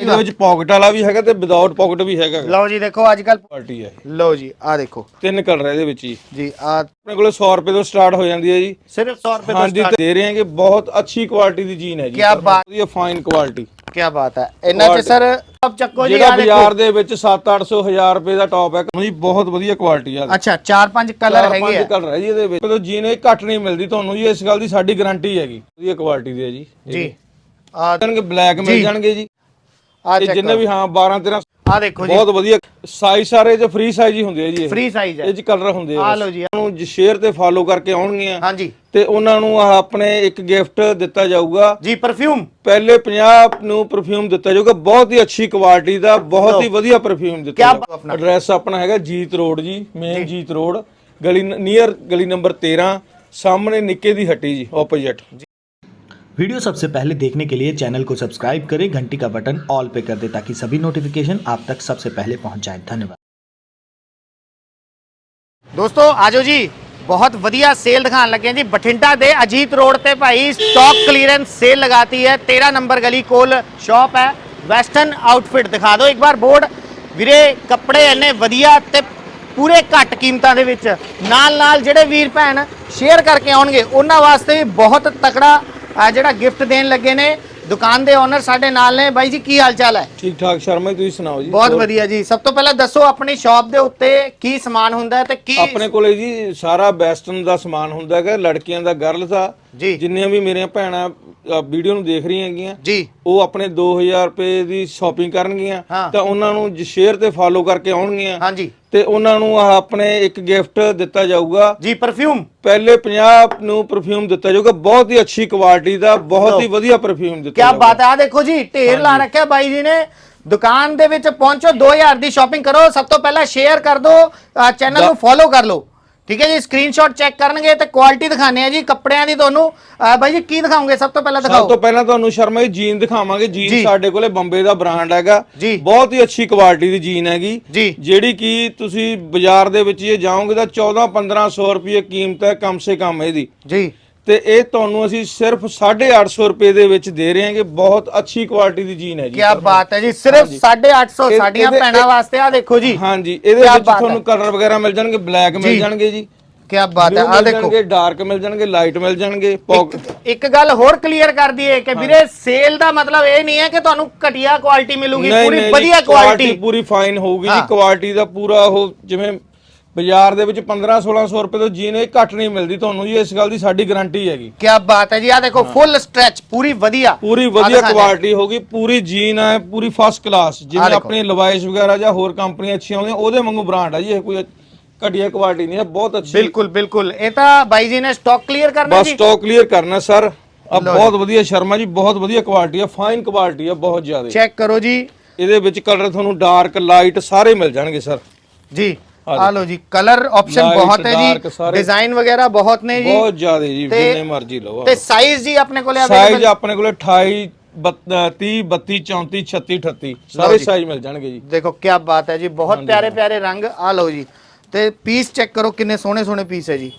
ਇਹਦੇ ਵਿੱਚ ਪਾਕਟ ਵਾਲਾ ਵੀ ਹੈਗਾ ਤੇ ਵਿਦਆਊਟ ਪਾਕਟ ਵੀ ਹੈਗਾ ਲਓ ਜੀ ਦੇਖੋ ਅੱਜ ਕੱਲ ਕੁਆਲਿਟੀ ਹੈ। ਲਓ ਜੀ ਆ ਦੇਖੋ। ਤਿੰਨ ਕਲਰ ਇਹਦੇ ਵਿੱਚ ਜੀ। ਜੀ ਆ ਆਪਣੇ ਕੋਲੇ 100 ਰੁਪਏ ਤੋਂ ਸਟਾਰਟ ਹੋ ਜਾਂਦੀ ਹੈ ਜੀ। ਸਿਰਫ 100 ਰੁਪਏ ਤੋਂ ਹਾਂਜੀ ਤੇ ਦੇ ਰਹੇ ਹਾਂਗੇ ਬਹੁਤ ਅੱਛੀ ਕੁਆਲਿਟੀ ਦੀ ਜੀਨ ਹੈ ਜੀ। ਕਿਆ ਬਾਤ- ਵਧੀਆ ਫਾਈਨ ਕੁਆਲਿਟੀ ਕੀ ਬਾਤ ਹੈ। ਇਹਨਾਂ ਚ ਸਰ ਸਭ ਚੱਕੋ ਜੀ ਜਿਹੜਾ ਆ ਦੇਖੋ। ਬਾਜ਼ਾਰ ਦੇ ਵਿੱਚ 7-800 1000 ਰੁਪਏ ਦਾ ਟੌਪ ਹੈ। ਜੀ ਬਹੁਤ ਵਧੀਆ ਕੁਆਲਿਟੀ ਆ। ਅੱਛਾ ਚਾਰ ਪੰਜ ਕਲਰ ਹੈਗੇ ਆ। ਕਲਰ ਹੈ ਜੀ ਇਹਦੇ ਵਿੱਚ। ਜਦੋਂ ਜੀਨ ਇਹ ਘੱਟ ਨਹੀਂ ਮਿਲਦੀ ਤੁਹਾਨੂੰ ਜੀ ਇਸ ਗੱਲ ਦੀ ਸਾਡੀ ਗਾਰੰਟੀ ਹੈਗੀ। ਵਧੀਆ ਕੁਆਲਿਟੀ ਦੀ ਹੈ ਜੀ ਜੀ ਆ ਜਾਣਗੇ ਬਲੈਕ ਮਿਲ ਜਾਣਗੇ ਜੀ। ਆ ਇਹ ਜਿੰਨੇ ਵੀ ਹਾਂ 12 13 ਆ ਦੇਖੋ ਜੀ। ਬਹੁਤ ਵਧੀਆ। ਸਾਈਜ਼ ਸਾਰੇ ਚ ਫ੍ਰੀ ਸਾਈਜ਼ ਹੀ ਹੁੰਦੇ ਆ ਜੀ ਇਹ। ਫ੍ਰੀ ਸਾਈਜ਼ ਹੈ। ਇਹ ਚ ਕਲਰ ਹੁੰਦੇ ਆ ਆ। ਲਓ ਜੀ ਉਹਨੂੰ ਸ਼ੇਅਰ ਤੇ ਫਾਲੋ ਕਰਕੇ ਆਉਣਗੇ ਹਾਂਜੀ। ਤੇ ਉਹਨਾਂ ਨੂੰ ਆਹ ਆਪਣੇ ਇੱਕ ਗਿਫਟ ਦਿੱਤਾ ਜਾਊਗਾ। ਜੀ ਪਰਫਿਊਮ ਪਹਿਲੇ 50 ਨੂੰ ਪਰਫਿਊਮ ਦਿੱਤਾ ਜਾਊਗਾ। ਬਹੁਤ ਹੀ ਅੱਛੀ ਕੁਆਲਿਟੀ ਦਾ ਬਹੁਤ ਹੀ ਵਧੀਆ ਪਰਫਿਊਮ ਦਿੱਤਾ ਕਿਆ ਜਾਊਗਾ। ਆਪਣਾ? ਐਡਰੈਸ ਆਪਣਾ ਹੈਗਾ ਜੀਤ ਰੋਡ ਜੀ ਮੇਨ ਜੀਤ ਰੋਡ। ਗਲੀ ਨੀਅਰ ਗਲੀ ਨੰਬਰ 13 ਸਾਹਮਣੇ ਨਿੱਕੇ ਦੀ ਹੱਟੀ ਜੀ ਆਪੋਜ਼ਿਟ वीडियो सबसे पहले देखने के लिए चैनल को सब्सक्राइब करें घंटी का बटन ऑल पे कर दें ताकि सभी नोटिफिकेशन आप तक सबसे पहले पहुंच जाएं धन्यवाद ਦੋਸਤੋ ਆਜੋ ਜੀ ਬਹੁਤ ਵਧੀਆ ਸੇਲ ਦਿਖਾਉਣ ਲੱਗੇ ਹਾਂ ਜੀ ਬਠਿੰਡਾ ਦੇ ਅਜੀਤ ਰੋਡ ਤੇ ਭਾਈ ਸਟਾਕ ਕਲੀਅਰੈਂਸ ਸੇਲ ਲਗਾਤੀ ਹੈ 13 ਨੰਬਰ ਗਲੀ ਕੋਲ ਸ਼ਾਪ ਹੈ ਵੈਸਟਰਨ ਆਊਟਫਿਟ ਦਿਖਾ ਦਿਓ ਇੱਕ ਵਾਰ ਬੋਰਡ ਵੀਰੇ ਕੱਪੜੇ ਇੰਨੇ ਵਧੀਆ ਤੇ ਪੂਰੇ ਘੱਟ ਕੀਮਤਾਂ ਦੇ ਵਿੱਚ ਨਾਲ ਨਾਲ ਜਿਹੜੇ ਵੀਰ ਭੈਣ ਸ਼ੇਅਰ ਕਰਕੇ ਆਉਣਗੇ ਉਹਨਾਂ ਵਾਸਤੇ ਵੀ ਬਹੁਤ ਤਕੜਾ ਅਹ, ਜਿਹੜਾ ਗਿਫਟ ਦੇਣ ਲੱਗੇ ਨੇ ਦੁਕਾਨ ਦੇ ਓਨਰ ਸਾਡੇ ਨਾਲ ਨੇ। ਬਾਈ ਜੀ ਕੀ ਹਾਲ ਚਾਲ ਹੈ? ਠੀਕ ਠਾਕ ਸ਼ਰਮਾ ਜੀ ਤੁਸੀਂ ਸੁਣਾਓ ਜੀ? ਬਹੁਤ ਵਧੀਆ ਜੀ। ਸਭ ਤੋਂ ਪਹਿਲਾਂ ਦੱਸੋ ਆਪਣੀ ਸ਼ਾਪ ਦੇ ਉੱਤੇ ਕੀ ਸਮਾਨ ਹੁੰਦਾ ਹੈ ਤੇ ਕੀ ਆਪਣੇ ਕੋਲੇ ਜੀ ਸਾਰਾ ਵੈਸਟਰਨ ਦਾ ਸਮਾਨ ਹੁੰਦਾ ਹੈਗਾ ਲੜਕੀਆਂ ਦਾ ਗਰਲਸ ਦਾ। ਜੀ। ਜਿੰਨੀਆਂ ਵੀ ਮੇਰੀਆਂ ਭੈਣਾਂ ਵੀਡੀਓ ਨੂੰ ਦੇਖ ਰਹੀਆਂ ਹੈਗੀਆਂ ਜੀ। ਉਹ ਆਪਣੇ 2000 ਰੁਪਏ ਦੀ ਸ਼ਾਪਿੰਗ ਕਰਨਗੀਆਂ। ਤਾਂ ਉਹਨਾਂ ਨੂੰ ਸ਼ੇਅਰ ਤੇ ਫਾਲੋ ਕਰਕੇ ਆਉਣਗੀਆਂ। ਹਾਂਜੀ। ਤੇ ਉਹਨਾਂ ਨੂੰ ਆਹ ਆਪਣੇ ਇੱਕ ਗਿਫਟ ਦਿੱਤਾ ਜਾਊਗਾ। ਜੀ ਪਰਫਿਊਮ ਪਹਿਲੇ 50 ਨੂੰ ਪਰਫਿਊਮ ਦਿੱਤਾ ਜਾਊਗਾ। ਬਹੁਤ ਹੀ ਅੱਛੀ ਕੁਆਲਿਟੀ ਦਾ ਬਹੁਤ ਹੀ ਵਧੀਆ ਪਰਫਿਊਮ ਦਿੱਤਾ ਕੀ ਬਾਤ ਹੈ। ਆ ਦੇਖੋ ਜੀ ਢੇਰ ਲਾ ਰੱਖਿਆ ਬਾਈ ਜੀ ਨੇ। ਦੁਕਾਨ ਦੇ ਵਿੱਚ ਪਹੁੰਚੋ 2000 ਦੀ ਸ਼ਾਪਿੰਗ ਕਰੋ। ਸਭ ਤੋਂ ਪਹਿਲਾਂ ਸ਼ੇਅਰ ਕਰ ਦਿਓ ਚੈਨਲ ਨੂੰ ਫੋਲੋ ਕਰ ਲਓ। ਠੀਕ ਹੈ ਜੀ ਸਕਰੀਨਸ਼ਾਟ ਚੈੱਕ ਕਰਨਗੇ ਤੇ ਕੁਆਲਿਟੀ ਦਿਖਾਣੇ ਆ ਜੀ ਕੱਪੜਿਆਂ ਦੀ ਤੁਹਾਨੂੰ। ਅਹ ਬਾਈ ਜੀ ਕੀ ਦਿਖਾਓਗੇ? ਸਭ ਤੋਂ ਪਹਿਲਾਂ ਸਭ ਦਿਖਾਓ। ਤੋਂ ਪਹਿਲਾਂ ਤੁਹਾਨੂੰ ਸ਼ਰਮਾ ਜੀ ਜੀਨ ਦਿਖਾਵਾਂਗੇ। ਜੀ। ਜੀਨ ਸਾਡੇ ਕੋਲੇ ਬੰਬੇ ਦਾ ਬ੍ਰਾਂਡ ਹੈਗਾ। ਜੀ। ਬਹੁਤ ਹੀ ਅੱਛੀ ਕੁਆਲਿਟੀ ਦੀ ਜੀਨ ਹੈਗੀ। ਜੀ। ਜਿਹੜੀ ਕਿ ਤੁਸੀਂ ਬਾਜ਼ਾਰ ਦੇ ਵਿੱਚ ਇਹ ਜਾਓਗੇ ਤਾਂ 14 1500 ਰੁਪਏ ਕੀਮਤ ਹੈ ਕਮ ਸੇ ਕਮ ਇਹਦੀ। ਜੀ। ਤੇ ਇਹ ਤੁਹਾਨੂੰ ਅਸੀਂ ਸਿਰਫ 850 ਰੁਪਏ ਦੇ ਵਿੱਚ ਦੇ ਰਹੇ ਹਾਂਗੇ ਬਹੁਤ ਅੱਛੀ ਕੁਆਲਿਟੀ ਦੀ ਜੀਨ ਹੈ ਜੀ। ਕੀ ਬਾਤ ਹੈ ਜੀ ਸਿਰਫ 850 ਇਹ- ਸਾਡੀਆਂ ਭੈਣਾਂ ਵਾਸਤੇ ਆ ਦੇਖੋ ਜੀ। ਹਾਂਜੀ ਇਹਦੇ ਵਿੱਚ ਤੁਹਾਨੂੰ ਕਲਰ ਵਗੈਰਾ ਮਿਲ ਜਾਣਗੇ ਬਲੈਕ। ਮਿਲ ਜਾਣਗੇ ਜੀ। ਕੀ ਬਾਤ ਹੈ ਆ ਦੇਖੋ। ਜਾਣਗੇ ਡਾਰਕ ਮਿਲ ਜਾਣਗੇ ਲਾਈਟ ਮਿਲ ਜਾਣਗੇ ਇੱਕ ਗੱਲ ਹੋਰ ਕਲੀਅਰ ਕਰ ਦਈਏ ਕਿ ਵੀਰੇ ਸੇਲ ਦਾ ਮਤਲਬ ਇਹ ਨਹੀਂ ਹੈ ਕਿ ਤੁਹਾਨੂੰ ਘਟੀਆ ਕੁਆਲਿਟੀ ਮਿਲੂਗੀ ਪੂਰੀ ਵਧੀਆ ਕੁਆਲਿਟੀ ਪੂਰੀ ਫਾਈਨ ਹੋਊਗੀ ਜੀ ਹਾਂ। ਕੁਆਲਿਟੀ ਦਾ ਪੂਰਾ ਉਹ ਜਿਵੇਂ ਬਾਜ਼ਾਰ ਦੇ ਵਿੱਚ 15 1600 ਰੁਪਏ ਤੋਂ ਜੀਨ ਇਹ ਘੱਟ ਨਹੀਂ ਮਿਲਦੀ ਤੁਹਾਨੂੰ ਜੀ ਇਸ ਗੱਲ ਦੀ ਸਾਡੀ ਗਾਰੰਟੀ ਹੈਗੀ। ਕੀ ਬਾਤ ਹੈ ਜੀ ਆ ਦੇਖੋ ਫੁੱਲ ਸਟ੍ਰੈਚ ਪੂਰੀ ਵਧੀਆ। ਪੂਰੀ ਵਧੀਆ। ਕੁਆਲਿਟੀ ਹੋਗੀ ਪੂਰੀ ਜੀਨ ਹੈ ਪੂਰੀ ਫਸਟ ਕਲਾਸ ਜਿਵੇਂ। ਆਪਣੀ ਲਵਾਇਸ਼ ਵਗੈਰਾ ਜਾਂ ਹੋਰ ਕੰਪਨੀਆਂ ਅੱਛੀਆਂ ਹੁੰਦੀਆਂ ਉਹਦੇ ਵਾਂਗੂ ਬ੍ਰਾਂਡ ਹੈ ਜੀ ਇਹ ਕੋਈ ਘਟੀਆ ਕੁਆਲਿਟੀ ਨਹੀਂ ਹੈ ਬਹੁਤ ਅੱਛੀ। ਬਿਲਕੁਲ ਬਿਲਕੁਲ। ਇਹ ਤਾਂ ਬਾਈ ਜੀ ਨੇ ਸਟਾਕ ਕਲੀਅਰ ਕਰਨਾ ਬਸ ਜੀ? ਸਟਾਕ ਕਲੀਅਰ ਕਰਨਾ ਸਰ ਆ ਬਹੁਤ ਵਧੀਆ ਸ਼ਰਮਾ ਜੀ ਬਹੁਤ ਵਧੀਆ ਕੁਆਲਿਟੀ ਹੈ ਫਾਈਨ ਕੁਆਲਿਟੀ ਹੈ ਬਹੁਤ ਜ਼ਿਆਦਾ। ਚੈੱਕ ਕਰੋ ਜੀ। ਇਹਦੇ ਵਿੱਚ ਕਲਰ ਤੁਹਾਨੂੰ ਡਾਰਕ ਲਾਈਟ ਸਾਰੇ ਮਿਲ ਜਾਣਗੇ ਸਰ ਜੀ। ਆ ਲਓ ਜੀ ਕਲਰ ਆਪਸ਼ਨ ਬਹੁਤ ਹੈ ਜੀ। ਡਿਜ਼ਾਈਨ ਵਗੈਰਾ ਬਹੁਤ ਨੇ ਜੀ। ਬਹੁਤ ਜ਼ਿਆਦਾ ਜੀ ਜਿੰਨੇ ਮਰਜ਼ੀ ਲਓ ਤੇ ਸਾਈਜ਼ ਜੀ ਆਪਣੇ ਕੋਲੇ ਸਾਈਜ਼ ਅਵੇਲੇਬਲ ਆਪਣੇ ਕੋਲੇ 28 30 32 34 36 38 ਸਾਰੇ ਸਾਈਜ਼ ਮਿਲ ਜਾਣਗੇ ਜੀ। ਦੇਖੋ ਕੀ ਬਾਤ ਹੈ ਜੀ ਬਹੁਤ ਪਿਆਰੇ ਪਿਆਰੇ ਰੰਗ ਆ ਲਓ ਜੀ। ਤੇ ਪੀਸ ਚੈੱਕ ਕਰੋ ਕਿੰਨੇ ਸੋਹਣੇ ਸੋਹਣੇ ਪੀਸ ਹੈ ਜੀ।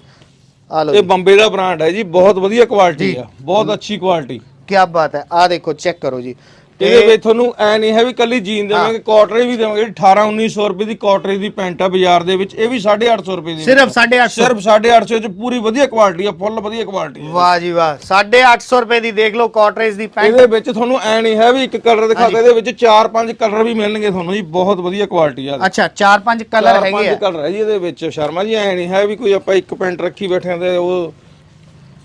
ਆ ਲਓ ਇਹ ਬੰਬੇ ਦਾ ਬ੍ਰਾਂਡ ਹੈ ਜੀ ਬਹੁਤ ਵਧੀਆ ਕੁਆਲਿਟੀ ਆ ਬਹੁਤ ਅੱਛੀ ਕੁਆਲਿਟੀ ਕੀ ਬਾਤ ਹੈ ਆ ਦੇਖੋ ਚੈੱਕ ਕਰੋ ਜੀ। ਇਹਦੇ ਵਿੱਚ ਤੁਹਾਨੂੰ ਐ ਨਹੀਂ ਹੈ ਵੀ ਕੱਲੀ ਜੀਨ ਦੇਵਾਂਗੇ ਕਾਟਰੇ ਵੀ ਦੇਵਾਂਗੇ 18 1900 ਰੁਪਏ ਦੀ ਕਾਟਰੇ ਦੀ ਪੈਂਟ ਆ ਬਾਜ਼ਾਰ ਦੇ ਵਿੱਚ ਇਹ ਵੀ 850 ਰੁਪਏ ਦੀ ਸਿਰਫ 850 ਸਿਰਫ 850 ਚ ਪੂਰੀ ਵਧੀਆ ਕੁਆਲਿਟੀ ਆ ਫੁੱਲ ਵਧੀਆ ਕੁਆਲਿਟੀ ਆ। ਵਾਹ ਜੀ ਵਾਹ 850 ਰੁਪਏ ਦੀ ਦੇਖ ਲਓ ਕਾਟਰੇਜ ਦੀ ਪੈਂਟ। ਇਹਦੇ ਵਿੱਚ ਤੁਹਾਨੂੰ ਐ ਨਹੀਂ ਹੈ ਵੀ ਇੱਕ ਕਲਰ ਦਿਖਾਤਾ ਇਹਦੇ ਵਿੱਚ 4-5 ਕਲਰ ਵੀ ਮਿਲਣਗੇ ਤੁਹਾਨੂੰ ਜੀ ਬਹੁਤ ਵਧੀਆ ਕੁਆਲਿਟੀ ਆ ਅੱਛਾ ਚਾਰ ਪੰਜ ਕਲਰ ਹੈਗੇ ਆ। ਕਲਰ ਹੈ ਜੀ ਇਹਦੇ ਵਿੱਚ ਸ਼ਰਮਾ ਜੀ ਐ ਨਹੀਂ ਹੈ ਵੀ ਕੋਈ ਆਪਾਂ ਇੱਕ ਪੈਂਟ ਰੱਖੀ ਬੈਠੇ ਆਂ ਤੇ ਉਹ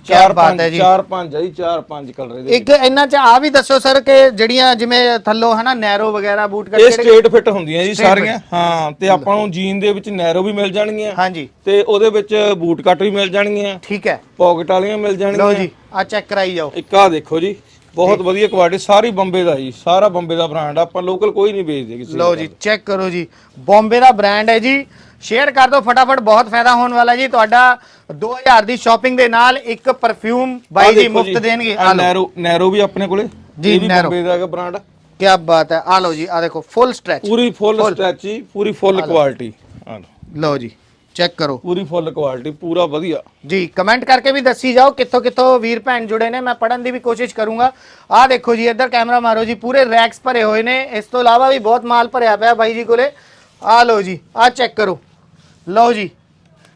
ਚਾਰ ਬਾਤ ਪੰਜ ਹੈ ਜੀ। ਚਾਰ ਪੰਜ ਹੈ ਜੀ ਚਾਰ ਪੰਜ ਕਲਰ ਇਹਦੇ ਇੱਕ ਇਹਨਾਂ ਚ ਆ ਵੀ ਦੱਸੋ ਸਰ ਕਿ ਜਿਹੜੀਆਂ ਜਿਵੇਂ ਥੱਲੋਂ ਹਨਾ ਨੈਰੋ ਵਗੈਰਾ ਬੂਟ ਕੱਟ ਇਹ ਸਟ੍ਰੇਟ ਫਿੱਟ ਹੁੰਦੀਆਂ ਜੀ ਸਾਰੀਆਂ ਹਾਂ ਤੇ ਆਪਾਂ ਨੂੰ ਜੀਨ ਦੇ ਵਿੱਚ ਨੈਰੋ ਵੀ ਮਿਲ ਜਾਣਗੀਆਂ। ਹਾਂਜੀ। ਤੇ ਉਹਦੇ ਵਿੱਚ ਬੂਟ ਕੱਟ ਵੀ ਮਿਲ ਜਾਣਗੀਆਂ। ਠੀਕ ਹੈ। ਪਾਕਟ ਵਾਲੀਆਂ ਮਿਲ ਲਓ ਜਾਣਗੀਆਂ ਜੀ ਆ ਚੈੱਕ ਕਰਾਈ ਜਾਓ। ਇੱਕ ਆ ਦੇਖੋ ਜੀ ਬਹੁਤ ਵਧੀਆ ਕੁਆਲਿਟੀ ਸਾਰੀ ਬੰਬੇ ਦਾ ਜੀ ਸਾਰਾ ਬੰਬੇ ਦਾ ਬ੍ਰਾਂਡ ਆਪਾਂ ਲੋਕਲ ਕੋਈ ਨਹੀਂ ਵੇਚਦੇ ਕਿਸੇ ਲਓ ਜੀ ਚੈੱਕ ਕਰੋ ਜੀ ਬੰਬੇ ਦਾ ਬ੍ਰਾਂਡ ਹੈ ਜੀ ਸ਼ੇਅਰ ਕਰ ਦਿਓ ਫਟਾਫਟ ਬਹੁਤ ਫਾਇਦਾ ਹੋਣ ਵਾਲਾ ਜੀ। ਤੁਹਾਡਾ 2000 ਦੀ ਸ਼ਾਪਿੰਗ ਦੇ ਨਾਲ ਇੱਕ ਪਰਫਿਊਮ ਬਾਈ ਜੀ ਮੁਫਤ ਦੇਣਗੇ। ਆ ਨੈਰੋ ਨੈਰੋ ਵੀ ਆਪਣੇ ਕੋਲੇ। ਜੀ, ਨੈਰੋ। ਬੰਬੇ ਦਾ ਬ੍ਰਾਂਡ ਕੀ ਬਾਤ ਹੈ। ਆ ਲਓ ਜੀ ਆ ਦੇਖੋ ਫੁੱਲ ਸਟ੍ਰੈਚ ਪੂਰੀ ਫੁੱਲ ਸਟ੍ਰੈਚ ਜੀ ਪੂਰੀ ਫੁੱਲ ਕੁਆਲਿਟੀ ਆ ਲਓ। ਲਓ ਜੀ ਚੈੱਕ ਕਰੋ। ਪੂਰੀ ਫੁੱਲ ਕੁਆਲਿਟੀ ਪੂਰਾ ਵਧੀਆ। ਜੀ ਕਮੈਂਟ ਕਰਕੇ ਵੀ ਦੱਸੀ ਜਾਓ ਕਿੱਥੋਂ ਕਿੱਥੋਂ ਵੀਰ ਭੈਣ ਜੁੜੇ ਨੇ। ਮੈਂ ਪੜਨ ਦੀ ਵੀ ਕੋਸ਼ਿਸ਼ ਕਰੂੰਗਾ। ਆਹ ਦੇਖੋ ਜੀ ਇੱਧਰ ਕੈਮਰਾ ਮਾਰੋ ਜੀ ਪੂਰੇ ਰੈਕਸ ਭਰੇ ਹੋਏ ਨੇ। ਇਸ ਤੋਂ ਇਲਾਵਾ ਵੀ ਬਹੁਤ ਮਾਲ ਭਰਿਆ ਪਿਆ ਬਾਈ ਜੀ ਕੋਲੇ। ਆਹ ਲਓ ਜੀ ਆਹ ਚੈੱਕ ਕਰੋ। ਲਓ ਜੀ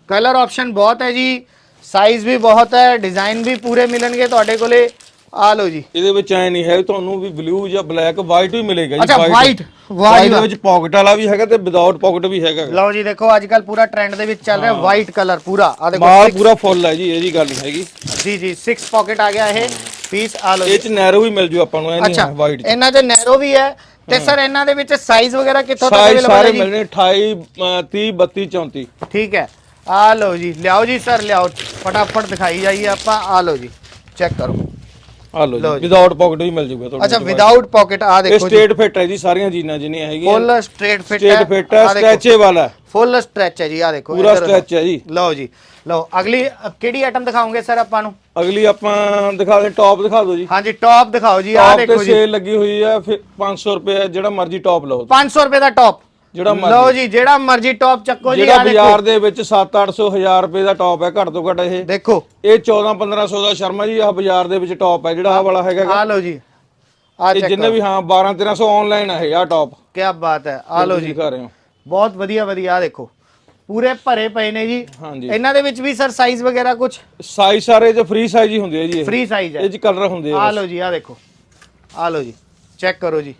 ਕਲਰ ਆਪਸ਼ਨ ਬਹੁਤ ਹੈ ਜੀ ਸਾਈਜ਼ ਵੀ ਬਹੁਤ ਹੈ ਡਿਜ਼ਾਈਨ ਵੀ ਪੂਰੇ ਮਿਲਣਗੇ ਤੁਹਾਡੇ ਕੋਲੇ। ਆਹ ਲਓ ਜੀ। ਇਹਦੇ ਵਿੱਚ ਐ ਨਹੀਂ ਹੈ ਤੁਹਾਨੂੰ ਵੀ ਬਲੂ ਜਾਂ ਬਲੈਕ ਵਾਈਟ ਵੀ ਮਿਲੇਗਾ ਜੀ ਅੱਛਾ, ਜੀ White ਦੇ। ਵਿੱਚ ਪਾਕਟ ਵਾਲਾ ਵੀ ਹੈਗਾ ਤੇ ਵਿਦਆਊਟ ਪਾਕਟ ਵੀ ਹੈਗਾ। ਲਓ ਜੀ ਦੇਖੋ ਅੱਜ ਕੱਲ ਪੂਰਾ ਟ੍ਰੈਂਡ ਦੇ ਵਿੱਚ ਚੱਲ ਰਿਹਾ ਵਾਈਟ ਕਲਰ ਪੂਰਾ। ਆ ਦੇਖੋ ਮਾਲ ਪੂਰਾ ਫੁੱਲ ਹੈ ਜੀ ਇਹ ਜੀ ਗੱਲ ਨਹੀਂ ਹੈਗੀ। ਜੀ ਜੀ 6 ਪਾਕਟ ਆ ਗਿਆ ਇਹ। ਪੀਸ ਆ ਲਓ ਜੀ। ਇਹ ਚ ਨੈਰੋ ਵੀ ਮਿਲ ਜੂ ਆਪਾਂ ਨੂੰ ਨਹੀਂ ਅੱਛਾ ਇਹਨਾਂ ਦੇ ਨੈਰੋ ਵੀ ਹੈ ਤੇ ਸਰ ਇਹਨਾਂ ਦੇ ਵਿੱਚ ਸਾਈਜ਼ ਵਗੈਰਾ ਕਿੱਥੋਂ ਤੱਕ ਅਵੇਲੇਬਲ ਸਾਰੇ ਹੈ ਜੀ ਮਿਲਣੇ 28 ਅ, 30 32 34 ਠੀਕ ਹੈ। ਆ ਲਓ ਜੀ ਲਿਆਓ ਜੀ ਸਰ ਲਿਆਓ। ਫਟਾਫਟ ਦਿਖਾਈ ਜਾਈਏ ਆਪਾਂ ਆ ਲਓ ਜੀ ਚੈੱਕ ਕਰੋ। ਆ ਲਓ ਜੀ। ਵਿਦਆਊਟ ਪਾਕਟ ਵੀ ਮਿਲ ਜੂਗਾ ਤੁਹਾਨੂੰ ਅੱਛਾ ਵਿਦਆਊਟ ਪਾਕਟ ਆ ਇਹ ਦੇਖੋ ਜੀ। ਸਟੇਟ ਫਿੱਟ ਹੈ ਜੀ ਸਾਰੀਆਂ ਜੀਨਾਂ ਜਿੰਨੀਆਂ ਹੈਗੀਆਂ। Full straight fit straight fit ਹੈ ਸਟ੍ਰੈਚੇਬਲ ਹੈ। ਫੁੱਲ ਸਟ੍ਰੈਚ ਹੈ ਜੀ ਆ ਦੇਖੋ ਪੂਰਾ stretch ਹੈ ਜੀ। ਲਓ ਜੀ ਲਓ ਅਗਲੀ ਕਿਹੜੀ ਆਈਟਮ ਦਿਖਾਓਗੇ ਸਰ ਆਪਾਂ ਨੂੰ? ਅਗਲੀ ਆਪਾਂ ਦਿਖਾ ਦੇ ਟੌਪ ਦਿਖਾ ਦਿਓ ਜੀ। ਹਾਂਜੀ ਟੌਪ ਦਿਖਾਓ ਜੀ ਆ ਟੌਪ ਤੇ ਦੇਖੋ ਜੀ। ਸੇਲ ਲੱਗੀ ਹੋਈ ਹੈ ਫਿਰ 500 ਰੁਪਏ ਜਿਹੜਾ ਮਰਜ਼ੀ ਟੌਪ ਲਓ। 500 ਰੁਪਏ ਦਾ ਟੌਪ ਜਿਹੜਾ ਮਰਜ਼ੀ। ਲਓ ਜੀ ਜਿਹੜਾ ਮਰਜ਼ੀ ਟੌਪ ਚੱਕੋ ਜੀ ਜਿਹੜਾ ਆ ਬਾਜ਼ਾਰ ਦੇ ਵਿੱਚ 7-800 1000 ਰੁਪਏ ਦਾ ਟੌਪ ਹੈ ਘੱਟ ਤੋਂ ਘੱਟ ਇਹ। ਦੇਖੋ। ਇਹ 14-1500 ਦਾ ਸ਼ਰਮਾ ਜੀ ਆਹ ਬਾਜ਼ਾਰ ਦੇ ਵਿੱਚ ਟੌਪ ਹੈ ਜਿਹੜਾ ਆਹ ਵਾਲਾ ਹੈਗਾ। ਆ ਲਓ ਜੀ ਆ ਚੈੱਕ ਜਿੰਨੇ ਵੀ ਹਾਂ 12-1300 ਆਨਲਾਈਨ ਹੈ ਆਹ ਟੌਪ ਕੀ ਬਾਤ ਹੈ ਆ ਲਓ ਜੀ। ਦਿਖਾ ਰਹੇ ਹੋ। ਬਹੁਤ ਵਧੀਆ ਵਧੀਆ ਆ ਦੇਖੋ। ਪੂਰੇ ਭਰੇ ਪਏ ਨੇ ਜੀ। ਇਹਨਾਂ ਦੇ ਵਿੱਚ ਵੀ ਸਰ ਸਾਈਜ਼ ਵਗੈਰਾ ਕੁਝ ਸਾਈਜ਼ ਸਾਰੇ ਚ ਫ੍ਰੀ ਸਾਈਜ਼ ਹੀ ਹੁੰਦੇ ਆ ਜੀ ਇਹ। ਫ੍ਰੀ ਸਾਈਜ਼ ਹੈ। ਇਹ ਚ ਕਲਰ ਹੁੰਦੇ ਆ ਆ ਲਓ ਜੀ ਆ ਦੇਖੋ। ਆ ਲਓ ਜੀ ਚੈੱਕ ਕਰੋ ਜੀ।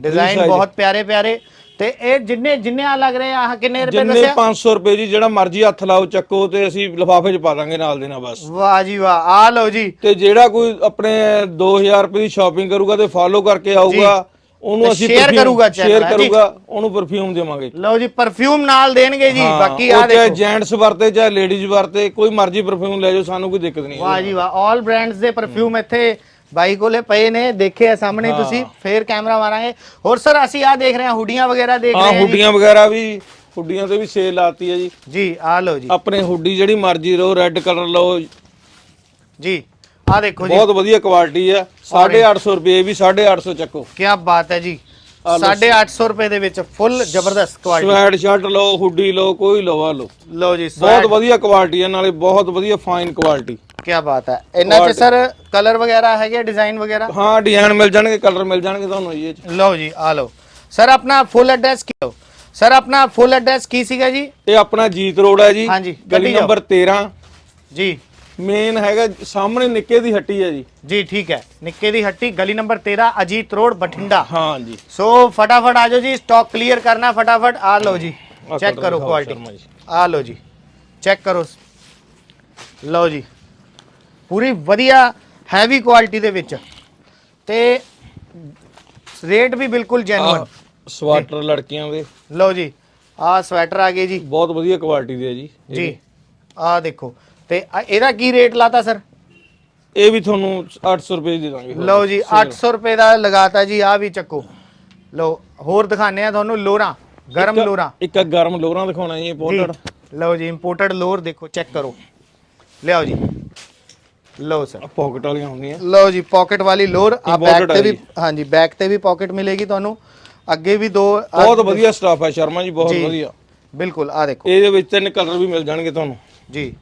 ਡਿਜ਼ਾਈਨ। ਬਹੁਤ ਪਿਆਰੇ ਪਿਆਰੇ। ਤੇ ਇਹ ਜਿੰਨੇ ਜਿੰਨੇ ਆ ਲੱਗ ਰਹੇ ਆ ਕਿੰਨੇ ਰੁਪਏ ਜਿੰਨੇ ਦੱਸਿਆ? 500 ਰੁਪਏ ਜੀ ਜਿਹੜਾ ਮਰਜ਼ੀ ਹੱਥ ਲਾਓ ਚੱਕੋ ਤੇ ਅਸੀਂ ਲਿਫਾਫੇ ਚ ਪਾ ਦਾਂਗੇ ਨਾਲ ਦੇ ਨਾਲ ਬਸ। ਵਾਹ ਜੀ ਵਾਹ ਆ ਲਓ ਜੀ। ਤੇ ਜਿਹੜਾ ਕੋਈ ਆਪਣੇ 2000 ਰੁਪਏ ਦੀ ਸ਼ਾਪਿੰਗ ਕਰੂਗਾ ਤੇ ਫਾਲੋ ਕਰਕੇ ਆਊਗਾ ਉਹਨੂੰ ਅਸੀਂ perfume- ਕਰੂਗਾ ਜੀ। ਕਰੂਗਾ ਉਹਨੂੰ ਪਰਫਿਊਮ ਦੇਵਾਂਗੇ। ਲਓ ਜੀ ਪਰਫਿਊਮ ਨਾਲ ਦੇਣਗੇ ਜੀ ਬਾਕੀ ਆ ਚਾਹੇ ਦੇਖੋ। ਜੈਂਟਸ ਵਰਤੇ ਚਾਹੇ ਲੇਡੀਜ਼ ਵਰਤੇ ਕੋਈ ਮਰਜ਼ੀ ਪਰਫਿਊਮ ਲੈ ਜਾਓ ਸਾਨੂੰ ਕੋਈ ਦਿੱਕਤ ਨਹੀਂ ਵਾਹ ਜੀ ਵਾਹ ਆਲ ਬ੍ਰਾਂਡਸ ਦੇ ਪਰਫਿਊਮ ਇੱਥੇ ਬਾਈ ਕੋਲੇ ਪਏ ਨੇ ਦੇਖੇ ਆ ਸਾਹਮਣੇ ਤੁਸੀਂ ਫੇਰ ਕੈਮਰਾ ਮਾਰਾਂਗੇ। ਹੋਰ ਸਰ ਅਸੀਂ ਆ ਦੇਖ ਰਹੇ ਹਾਂ ਹੁਡੀਆਂ ਵਗੈਰਾ ਦੇਖ ਰਹੇ ਹਾਂ ਹੁੱਡੀਆਂ ਵਗੈਰਾ ਵੀ ਹੁੱਡੀਆਂ ਤੇ ਵੀ ਸੇਲ ਲਾਤੀ ਹੈ ਜੀ। ਜੀ ਆ ਲਓ ਜੀ। ਆਪਣੇ ਹੁੱਡੀ ਜਿਹੜੀ ਮਰਜ਼ੀ ਲਓ ਰੈੱਡ ਕਲਰ ਲਓ। ਜੀ ਆ ਦੇਖੋ ਜੀ। ਬਹੁਤ ਵਧੀਆ ਕੁਆਲਿਟੀ ਹੈ 850 ਰੁਪਏ ਵੀ 850 ਚੱਕੋ। ਕੀ ਬਾਤ ਹੈ ਜੀ। 850 ਰੁਪਏ ਦੇ ਵਿੱਚ ਫੁੱਲ ਜ਼ਬਰਦਸਤ ਕੁਆਲਿਟੀ ਸਵੈਟ ਸ਼ਰਟ ਲਓ ਹੁੱਡੀ ਲਓ ਕੋਈ ਲਵਾ ਲਓ। ਲਓ ਜੀ ਬਹੁਤ ਵਧੀਆ ਕੁਆਲਿਟੀ ਹੈ ਨਾਲੇ ਬਹੁਤ ਵਧੀਆ ਫਾਈਨ ਕੁਆਲਿਟੀ ਕੀ ਬਾਤ ਹੈ। ਇਹਨਾਂ 'ਚ ਸਰ ਕਲਰ ਵਗੈਰਾ ਹੈਗੇ ਡਿਜ਼ਾਈਨ ਵਗੈਰਾ? ਹਾਂ ਡਿਜ਼ਾਈਨ ਮਿਲ ਜਾਣਗੇ ਕਲਰ ਮਿਲ ਜਾਣਗੇ ਤੁਹਾਨੂੰ ਇਹ ਚ। ਲਓ ਜੀ ਆ ਲਓ। ਸਰ ਆਪਣਾ ਫੁੱਲ ਐਡਰੈਸ ਕੀ ਲਓ ਸਰ ਆਪਣਾ ਫੁੱਲ ਐਡਰੈਸ ਕੀ ਸੀਗਾ ਜੀ? ਇਹ ਆਪਣਾ ਜੀਤ ਰੋਡ ਹੈ ਜੀ। ਹਾਂਜੀ, ਜਾਓ। ਨੰਬਰ 13 ਜੀ। ਮੇਨ ਹੈਗਾ ਸਾਹਮਣੇ ਨਿੱਕੇ ਦੀ ਹੱਟੀ ਹੈ ਜੀ। ਜੀ ਠੀਕ ਹੈ। ਨਿੱਕੇ ਦੀ ਹੱਟੀ ਗਲੀ ਨੰਬਰ 13 ਅਜੀਤ ਰੋਡ ਬਠਿੰਡਾ। ਹਾਂ ਜੀ। ਸੋ ਫਟਾਫਟ ਆ ਜਾਓ ਜੀ ਸਟਾਕ ਕਲੀਅਰ ਕਰਨਾ ਫਟਾਫਟ। ਆ ਲਓ ਜੀ ਆਹ ਚੈੱਕ ਕਰੋ ਦਿਖਾਓ ਕੁਆਲਿਟੀ ਸ਼ਰਮਾ ਜੀ। ਆ ਲਓ ਜੀ ਚੈੱਕ ਕਰੋ। ਲਓ ਜੀ ਪੂਰੀ ਵਧੀਆ ਹੈਵੀ ਕੁਆਲਿਟੀ ਦੇ ਵਿੱਚ। ਤੇ ਰੇਟ ਵੀ ਬਿਲਕੁਲ ਜੈਨੂਇਨ ਸਵਾਟਰ ਲੜਕੀਆਂ ਦੇ। ਲਓ ਜੀ ਆ ਸਵੈਟਰ ਆ ਗਏ ਜੀ। ਬਹੁਤ ਵਧੀਆ ਕੁਆਲਿਟੀ ਦੇ ਜੀ ਜੀ ਆ ਦੇਖੋ ਤੇ ਇਹਦਾ ਕੀ ਰੇਟ ਲਾਤਾ ਸਰ ਇਹ ਵੀ ਤੁਹਾਨੂੰ 800 ਰੁਪਏ ਦੀ ਦਾਂਗੇ। ਲਓ ਜੀ 800 ਰੁਪਏ ਦਾ ਲਗਾਤਾ ਜੀ ਆ ਵੀ ਚੱਕੋ। ਲਓ ਹੋਰ ਦਿਖਾਣੇ ਆ ਤੁਹਾਨੂੰ ਲੋਰਾ ਗਰਮ ਲੋਰਾ। ਇੱਕ ਗਰਮ ਲੋਰਾਂ ਦਿਖਾਉਣਾ ਜੀ ਇੰਪੋਰਟਡ ਲਓ ਜੀ ਇੰਪੋਰਟਡ ਲੋਰ ਦੇਖੋ ਚੈੱਕ ਕਰੋ। ਲਿਆਓ ਜੀ। ਲਓ ਸਰ। ਪਾਕਟ ਵਾਲੀਆਂ ਹੁੰਦੀਆਂ ਲਓ ਜੀ ਪਾਕਟ ਵਾਲੀ ਲੋਰ ਆ ਬੈਕ ਤੇ ਵੀ। ਹਾਂਜੀ ਬੈਕ ਤੇ ਵੀ ਪਾਕਟ ਮਿਲੇਗੀ ਤੁਹਾਨੂੰ। ਅੱਗੇ ਵੀ ਦੋ ਬਹੁਤ ਵਧੀਆ ਸਟਾਫ ਹੈ ਸ਼ਰਮਾ ਜੀ ਬਹੁਤ। ਵਧੀਆ। ਬਿਲਕੁਲ ਆ ਦੇਖੋ। ਇਹਦੇ ਵਿੱਚ ਤਿੰਨ ਕਲਰ ਵੀ ਮਿਲ ਜਾਣਗੇ ਤੁਹਾਨੂੰ। ਜੀ।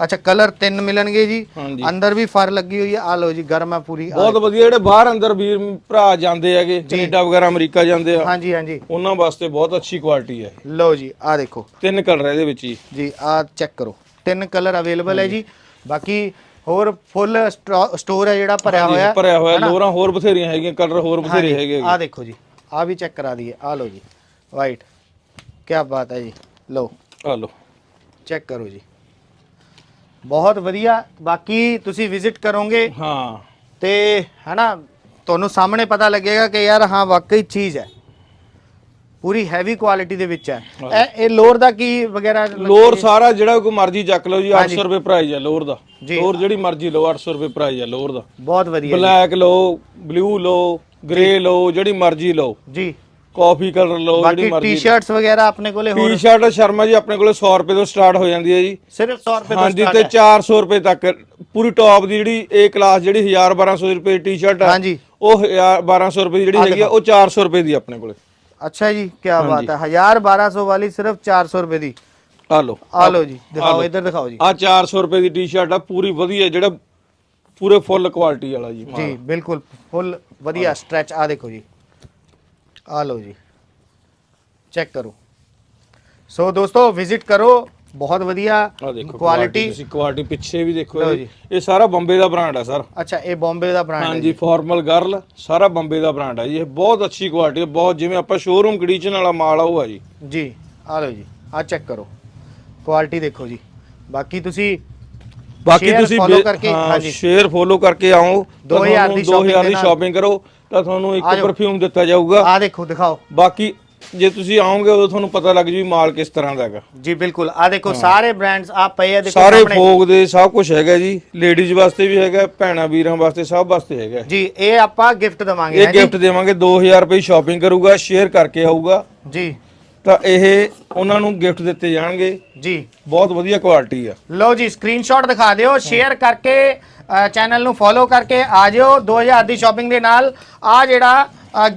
ਅੱਛਾ ਕਲਰ ਤਿੰਨ ਮਿਲਣਗੇ ਜੀ। ਅੰਦਰ ਵੀ ਫਰ ਲੱਗੀ ਹੋਈ ਹੈ। ਆ ਲਓ ਜੀ ਗਰਮ ਹੈ ਪੂਰੀ ਬਹੁਤ ਵਧੀਆ ਜਿਹੜੇ ਬਾਹਰ ਅੰਦਰ ਵੀਰ ਭਰਾ ਜਾਂਦੇ ਹੈਗੇ ਕੈਨੇਡਾ ਵਗੈਰਾ ਅਮਰੀਕਾ ਜਾਂਦੇ ਆ ਹਾਂਜੀ ਹਾਂਜੀ। ਉਹਨਾਂ ਵਾਸਤੇ ਬਹੁਤ ਅੱਛੀ ਕੁਆਲਿਟੀ ਹੈ। ਲਓ ਜੀ ਆ ਦੇਖੋ। ਤਿੰਨ ਕਲਰ ਇਹਦੇ ਵਿੱਚ ਜੀ। ਜੀ ਆ ਚੈੱਕ ਕਰੋ। ਤਿੰਨ ਕਲਰ ਅਵੇਲੇਬਲ ਹੈ ਜੀ। ਬਾਕੀ ਹੋਰ ਫੁੱਲ ਸਟੋਰ ਹੈ ਜਿਹੜਾ ਭਰਿਆ ਹੋਇਆ। ਭਰਿਆ ਹੋਇਆ ਲੋਰਾਂ ਹੋਰ ਬਥੇਰੀਆਂ ਹੈਗੀਆਂ ਕਲਰ ਹੋਰ ਬਥੇਰੇ ਹੈਗੇ ਆ ਦੇਖੋ ਜੀ ਆ ਵੀ ਚੈੱਕ ਕਰਾ ਦਈਏ ਆ ਲਓ ਜੀ ਵਾਈਟ ਕੀ ਬਾਤ ਹੈ ਜੀ ਲਓ। ਆ ਲਓ। ਚੈੱਕ ਕਰੋ ਜੀ। ਬਹੁਤ ਵਧੀਆ ਬਾਕੀ ਤੁਸੀਂ ਵਿਜ਼ਿਟ ਕਰੋਗੇ ਹਾਂ। ਤੇ ਹਨਾ ਤੁਹਾਨੂੰ ਸਾਹਮਣੇ ਪਤਾ ਲੱਗੇਗਾ ਕਿ ਯਾਰ ਹਾਂ ਵਾਕਈ ਚੀਜ਼ ਹੈ। ਪੂਰੀ ਹੈਵੀ ਕੁਆਲਿਟੀ ਦੇ ਵਿੱਚ ਹੈ। ਇਹ ਇਹ ਲੋਰ ਦਾ ਕੀ ਵਗੈਰਾ ਲੋਰ ਸਾਰਾ ਜਿਹੜਾ ਕੋਈ ਮਰਜ਼ੀ ਚੱਕ ਲਓ ਜੀ 800 ਰੁਪਏ ਪ੍ਰਾਈਸ ਹੈ ਲੋਰ ਦਾ। ਜੀ। ਲੋਰ ਜਿਹੜੀ ਮਰਜ਼ੀ ਲਓ 800 ਰੁਪਏ ਪ੍ਰਾਈਸ ਹੈ ਲੋਰ ਦਾ। ਬਹੁਤ ਵਧੀਆ ਜੀ। ਬਲੈਕ ਲਓ ਬਲੂ ਲਓ ਗ੍ਰੇ ਲਓ ਜਿਹੜੀ ਮਰਜ਼ੀ ਲਓ। ਜੀ। ਕਾਫੀ ਕਲਰ ਲਓ ਜਿਹੜੀ ਬਾਕੀ ਮਰਜ਼ੀ ਟੀ-ਸ਼ਰਟਸ ਵਗੈਰਾ ਆਪਣੇ ਕੋਲੇ ਹੋਰ? ਟੀ-ਸ਼ਰਟ ਸ਼ਰਮਾ ਜੀ ਆਪਣੇ ਕੋਲੇ 100 ਰੁਪਏ ਤੋਂ ਸਟਾਰਟ ਹੋ ਜਾਂਦੀ ਹੈ ਜੀ। ਸਿਰਫ 100 ਰੁਪਏ ਤੋਂ ਹਾਂਜੀ ਤੇ ਹੈ। 400 ਰੁਪਏ ਤੱਕ ਪੂਰੀ ਟੌਪ ਦੀ ਜਿਹੜੀ ਏ ਕਲਾਸ ਜਿਹੜੀ 1000 1200 ਰੁਪਏ ਦੀ ਟੀ-ਸ਼ਰਟ ਹੈ ਹਾਂਜੀ। ਉਹ 1000 1200 ਰੁਪਏ ਦੀ ਜਿਹੜੀ ਹੈਗੀ ਆ ਉਹ 400 ਰੁਪਏ ਦੀ ਆਪਣੇ ਕੋਲੇ। ਅੱਛਾ ਜੀ ਕੀ ਬਾਤ ਹੈ। 1000 1200 ਵਾਲੀ ਸਿਰਫ 400 ਰੁਪਏ ਦੀ। ਆ ਲਓ। ਆ ਲਓ ਜੀ ਦਿਖਾਓ ਇੱਧਰ ਦਿਖਾਓ ਜੀ। ਆ 400 ਰੁਪਏ ਦੀ ਟੀ-ਸ਼ਰਟ ਆ ਪੂਰੀ ਵਧੀਆ ਜਿਹੜਾ ਪੂਰੇ ਫੁੱਲ ਕੁਆਲਿਟੀ ਵਾਲਾ ਜੀ ਜੀ ਬਿਲਕੁਲ ਫੁੱਲ ਵਧੀਆ ਸਟ੍ਰੈਚ ਆ ਦੇਖੋ ਜੀ। ਆ ਲਓ ਜੀ। ਚੈੱਕ ਕਰੋ। ਸੋ ਦੋਸਤੋ ਵਿਜ਼ਿਟ ਕਰੋ। ਬਹੁਤ ਵਧੀਆ ਆ ਦੇਖੋ ਕੁਆਲਿਟੀ ਤੁਸੀਂ ਕੁਆਲਿਟੀ ਪਿੱਛੇ ਵੀ ਦੇਖੋ ਲਓ ਜੀ। ਇਹ ਸਾਰਾ ਬੰਬੇ ਦਾ ਬ੍ਰਾਂਡ ਆ ਸਰ। ਅੱਛਾ ਇਹ ਬੰਬੇ ਦਾ ਬ੍ਰਾਂਡ ਹੈ ਹਾਂਜੀ ਫਾਰਮਲ ਗਰਲ ਸਾਰਾ ਬੰਬੇ ਦਾ ਬ੍ਰਾਂਡ ਆ ਜੀ। ਇਹ ਬਹੁਤ ਅੱਛੀ ਕੁਆਲਿਟੀ ਹੈ ਬਹੁਤ ਜਿਵੇਂ ਆਪਾਂ ਸ਼ੋਰੂਮ ਕੰਡੀਸ਼ਨ ਵਾਲਾ ਮਾਲ ਆ ਉਹ ਆ ਜੀ। ਜੀ ਆ ਲਓ ਜੀ ਆ ਚੈੱਕ ਕਰੋ। ਕੁਆਲਿਟੀ ਦੇਖੋ ਜੀ। ਬਾਕੀ ਤੁਸੀਂ ਬਾਕੀ Share ਤੁਸੀਂ follow ਬੇ- ਕਰਕੇ, ਹਾਂ, ਹਾਂਜੀ। ਸ਼ੇਅਰ ਫੋਲੋ ਕਰਕੇ ਆਓ। ਤਾਂ 2000 ਦੀ ਤੁਹਾਨੂੰ 2000 shopping ਦੀ ਦੇ ਨਾਲ। ਸ਼ਾਪਿੰਗ ਕਰੋ ਤਾਂ ਤੁਹਾਨੂੰ ਇੱਕ ਆ ਜਾਓ। ਪਰਫਿਊਮ ਦਿੱਤਾ ਜਾਊਗਾ। ਆ ਦੇਖੋ ਦਿਖਾਓ। ਬਾਕੀ ਜੇ ਤੁਸੀਂ ਆਓਗੇ ਉਦੋਂ ਤੁਹਾਨੂੰ ਪਤਾ ਲੱਗ ਜੂ ਵੀ ਮਾਲ ਕਿਸ ਤਰ੍ਹਾਂ ਦਾ ਹੈਗਾ। ਜੀ ਬਿਲਕੁਲ। ਆ ਦੇਖੋ ਸਾਰੇ ਬ੍ਰਾਂਡਸ ਆ ਪਏ ਆ ਦੇਖੋ ਸਾਰੇ। ਫੋਗ ਦੇ ਸਭ ਕੁਝ ਹੈਗਾ ਜੀ। ਲੇਡੀਜ਼ ਵਾਸਤੇ ਵੀ ਹੈਗਾ ਭੈਣਾਂ ਵੀਰਾਂ ਵਾਸਤੇ ਸਭ ਵਾਸਤੇ ਹੈਗਾ। ਜੀ ਇਹ ਆਪਾਂ ਗਿਫਟ ਦਵਾਂਗੇ ਇਹ ਹੈਂ ਜੀ? ਗਿਫਟ ਦੇਵਾਂਗੇ 2000 ਰੁਪਏ ਸ਼ਾਪਿੰਗ ਕਰੂਗਾ ਸ਼ੇਅਰ ਕਰਕੇ ਆਊਗਾ। ਜੀ। ਤਾਂ ਇਹ ਉਹਨਾਂ ਨੂੰ ਗਿਫਟ ਦਿੱਤੇ ਜਾਣਗੇ। ਜੀ। ਬਹੁਤ ਵਧੀਆ ਕੁਆਲਿਟੀ ਆ। ਲਓ ਜੀ ਸਕਰੀਨਸ਼ਾਟ ਦਿਖਾ ਦਿਓ ਸ਼ੇਅਰ ਕਰਕੇ ਚੈਨਲ ਨੂੰ ਫੋਲੋ ਕਰਕੇ ਆ ਜਿਓ 2000 ਦੀ ਸ਼ਾਪਿੰਗ ਦੇ ਨਾਲ ਆ ਜਿਹੜਾ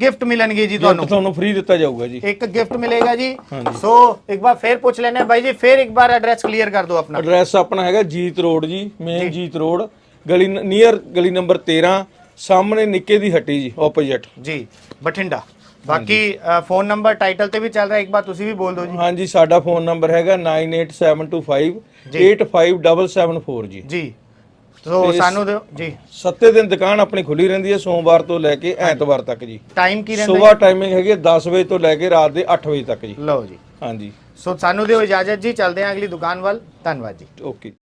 ਗਿਫਟ ਮਿਲਣਗੇ ਜੀ ਤੁਹਾਨੂੰ। ਤੁਹਾਨੂੰ ਫ੍ਰੀ ਦਿੱਤਾ ਜਾਊਗਾ ਜੀ। ਇੱਕ ਗਿਫਟ ਮਿਲੇਗਾ ਜੀ। ਸੋ ਇੱਕ ਵਾਰ ਫੇਰ ਪੁੱਛ ਲੈਣੇ ਬਾਈ ਜੀ ਫੇਰ ਇੱਕ ਵਾਰ ਐਡਰੈਸ ਕਲੀਅਰ ਕਰ ਦਿਓ ਆਪਣਾ। ਐਡਰੈਸ ਆਪਣਾ ਹੈਗਾ ਜੀਤ ਰੋਡ ਜੀ ਮੇਨ ਜੀਤ ਰੋਡ ਗਲੀ ਨੀਅਰ ਗਲੀ ਨੰਬਰ 13 ਸਾਹਮਣੇ ਨਿੱਕੇ ਦੀ ਹੱਟੀ ਜੀ ਆਪੋਜ਼ਿਟ ਜੀ ਬਠਿੰਡਾ। ਬਾਕੀ ਫੋਨ ਨੰਬਰ ਟਾਈਟਲ ਤੇ ਵੀ ਚੱਲ ਰਿਹਾ ਇੱਕ ਵਾਰ ਤੁਸੀਂ ਵੀ ਬੋਲ ਦਿਓ ਜੀ। ਹਾਂਜੀ ਸਾਡਾ ਫੋਨ ਨੰਬਰ ਹੈਗਾ 98725 ਜੀ। 85774 ਜੀ। ਜੀ। ਸੋ ਸਾਨੂੰ ਦਿਓ ਜੀ। ਸੱਤੇ ਦਿਨ ਦੁਕਾਨ ਆਪਣੀ ਖੁੱਲੀ ਰਹਿੰਦੀ ਹੈ ਸੋਮਵਾਰ ਤੋਂ ਲੈ ਕੇ ਐਤਵਾਰ ਤੱਕ ਜੀ। ਟਾਈਮ ਕੀ ਰਹਿੰਦਾ ਸਵੇਰ ਟਾਈਮਿੰਗ ਹੈਗੀ ਹੈ 10 ਵਜੇ ਤੋਂ ਲੈ ਕੇ ਰਾਤ ਦੇ 8 ਵਜੇ ਤੱਕ ਜੀ ਜੀ? ਲਓ ਜੀ। ਹਾਂਜੀ। ਸੋ ਸਾਨੂੰ ਦਿਓ ਇਜਾਜ਼ਤ ਜੀ ਚੱਲਦੇ ਹਾਂ ਅਗਲੀ ਦੁਕਾਨ ਵੱਲ। ਧੰਨਵਾਦ ਜੀ। ਓਕੇ।